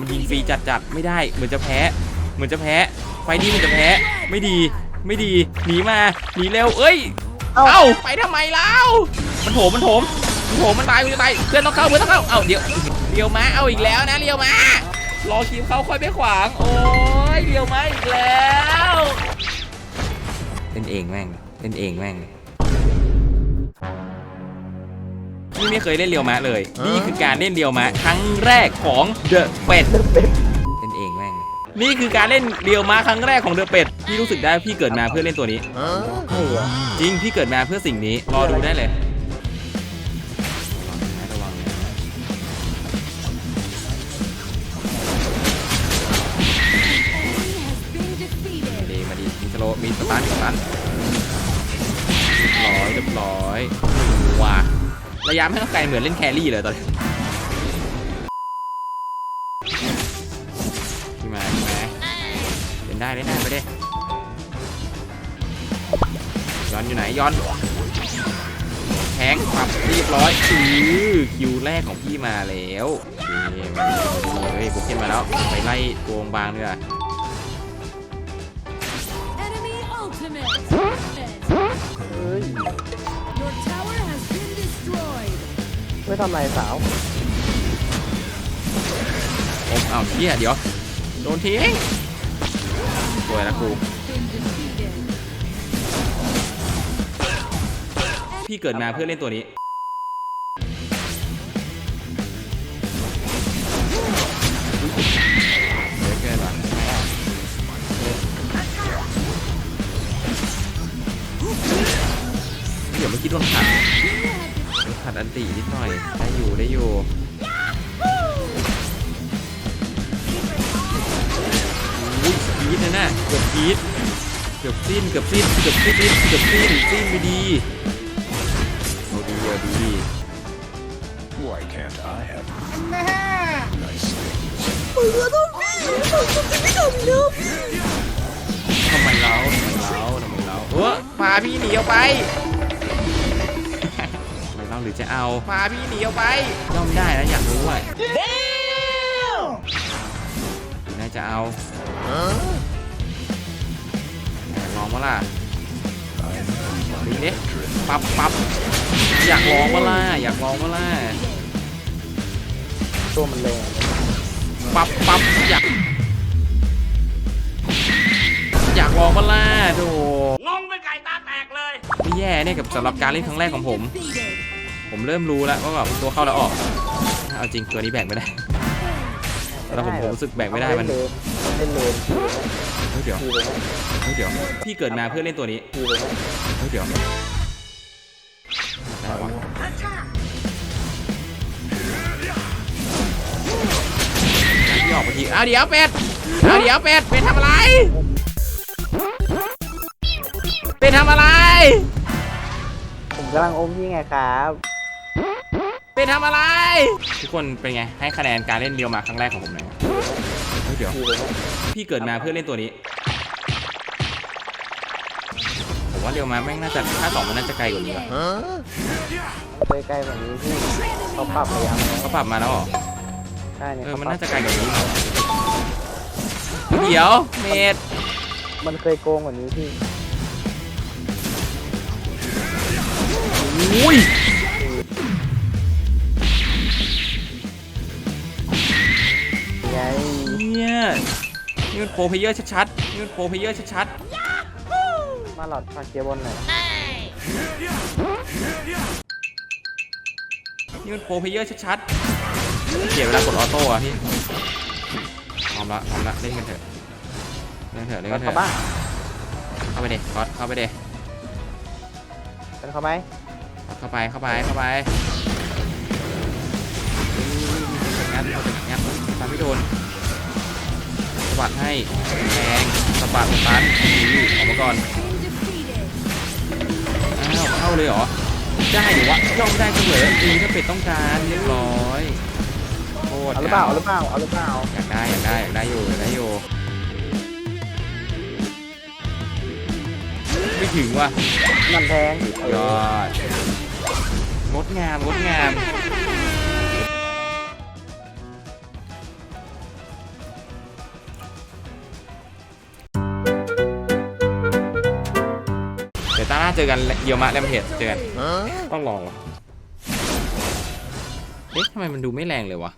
มันยิงฟรีจัดจัดๆไม่ได้เหมือนจะแพ้เหมือนจะแพ้ ไฟนี้มันจะแพ้ไม่ดีไม่ดีหนีมาหนีเร็วเอ้ยเอ้าเอ้าไปทำไมเล่ามันโถมมันโถมมันโถมมันตายมันจะตายเพื่อนต้องเข้าเพื่อนต้องเข้าเอ้าเดี๋ยวเรียวมาเอาอีกแล้วนะเรียวมารอคิวเข้าค่อยไปขวางโอ้ยเรียวมาอีกแล้วเล่นเองแม่งเล่นเองแม่ง พี่ไม่เคยเล่นเรียวมะเลย นี่คือการเล่นเรียวมะครั้งแรกของเดอะเป็ดเล่นเองแม่งนี่คือการเล่นเรียวมาครั้งแรกของเดอะเป็ดพี่รู้สึกได้ว่าพี่เกิดมาเพื่อเล่นตัวนี้ใช่เหรอจริงพี่เกิดมาเพื่อสิ่งนี้รอดูได้เลยระวังนะมาดีมาดีมีสโลว์มีสตันมีสตันร้อยเรียบร้อยว้า ระยะไม่ต้องไกลเหมือนเล่นแครี่เลยตอนนี้มามาเล่นได้เล่นได้ไปดิย้อนอยู่ไหนย้อนแทงปรับเรียบร้อยอือคิวแรกของพี่มาแล้วเฮ้ยบุกเก็นมาแล้วไปไล่โกงบางดีกว่ ทำไรสาวโอ้อ้าเชี่ยเดี๋ยว โดนทิ้งสวยละกูพี่เกิดมาเพื่อเล่นตัวนี้เดี๋ยวเกินว่ะเดี๋ยวเมื่อกี้โดนขัดโดนขัด อันตีนิดหน่อย ได้อยู่ได้อยู่อุ้ยกรีดนะน่ะเกือบกรีดเกือบสิ้นเกือบสิ้นเกือบสิ้นเกือบสิ้นสิ้นไปดีเอาดีเอาดี Why can't I have nice things? ทำไมเราทำไมเราทำไมเราเออพาพี่หนีออกไป จะเอาพาพี่หนีออกไปย่อมได้นะอยากรู้อะน่าจะเอาลองมาล่ะดูดิปับปับอยากลองมาล่ะอยากลองมาล่ะตัวมันแรงปับปับอยากอยากลองมาล่ะโถงงเป็นไก่ตาแตกเลยไม่แย่เนี่ยกับสำหรับการเล่นครั้งแรกของผม Defeated. ผมเริ่มรู้แล้วว่าแบบตัวเข้าแล้วออก เอาจริงตัวนี้แบกไม่ได้แล้วผมผมรู้สึกแบกไม่ได้มันเล่นเลนเฮ้ยเดี๋ยวทีเลยนะเฮ้ยเดี๋ยวพี่เกิดมาเพื่อเล่นตัวนี้ทีเลยนะเฮ้ยเดี๋ยวได้วะพี่ออกไปทีอ้าวเดี๋ยวเป็ดอ้าวเดี๋ยวเป็ดเป็ดทำอะไร เป็ดทำอะไร ผมกำลังอมพี่ไงครับ เป็ดทำอะไร ทุกคนเป็นไง ให้คะแนนการเล่นเดียวมาครั้งแรกของผมหน่อยเฮ้ยเดี๋ยวทีเลยนะพี่เกิดมาเพื่อเล่นตัวนี้ ผมว่าเรียวมาแม่งน่าจะถ้าสองมันน่าจะไกลกว่านี้ว่ะใกล้ๆแบบนี้พี่เขาปรับระยะมาแล้วเขาปรับมาแล้วเหรอใช่เนี่ยเออเขามันปรับน่าจะไกลกว่านี้ เดี๋ยวเมดมันเคยโกงกว่านี้พี่อุ้ย มันโปรเพลเยอร์ชัดๆนี่มันโปรเพลเยอร์ชัดมาหลอดพาเกียร์บนหน่อยๆนี่มันโปรเพลเยอร์ชัดๆเสียเวลากดออโต้อะพี่พร้อมละพร้อมละเล่นกันเถอะเล่นกันเถอะเล่นกักันนเถเข้าอะบ้างเข้าไปเด็ก๊อตเข้าไปเด็กันเข้าไหมเข้าไปเข้าไปเข้าไป ให้แทงสะบัดตันอือออกมาก่อน Been defeated. อ้าวเข้าเลยเหรอ ได้หรือวะย่อมได้เสมอจริงถ้าเป็ดต้องการเรียบร้อยโคตรเอาหรือเปล่าเอาหรือเปล่าเอาหรือเปล่าอยากได้อยากได้อยากได้อยู่อยากได้อยู่ไม่ถึงว่ะมันแทงยอดงดงามงดงาม เจอกันเดียวมาแลมเพจเจอกันต้องลองวะเอ๊ะทำไมมันดูไม่แรงเลยวะ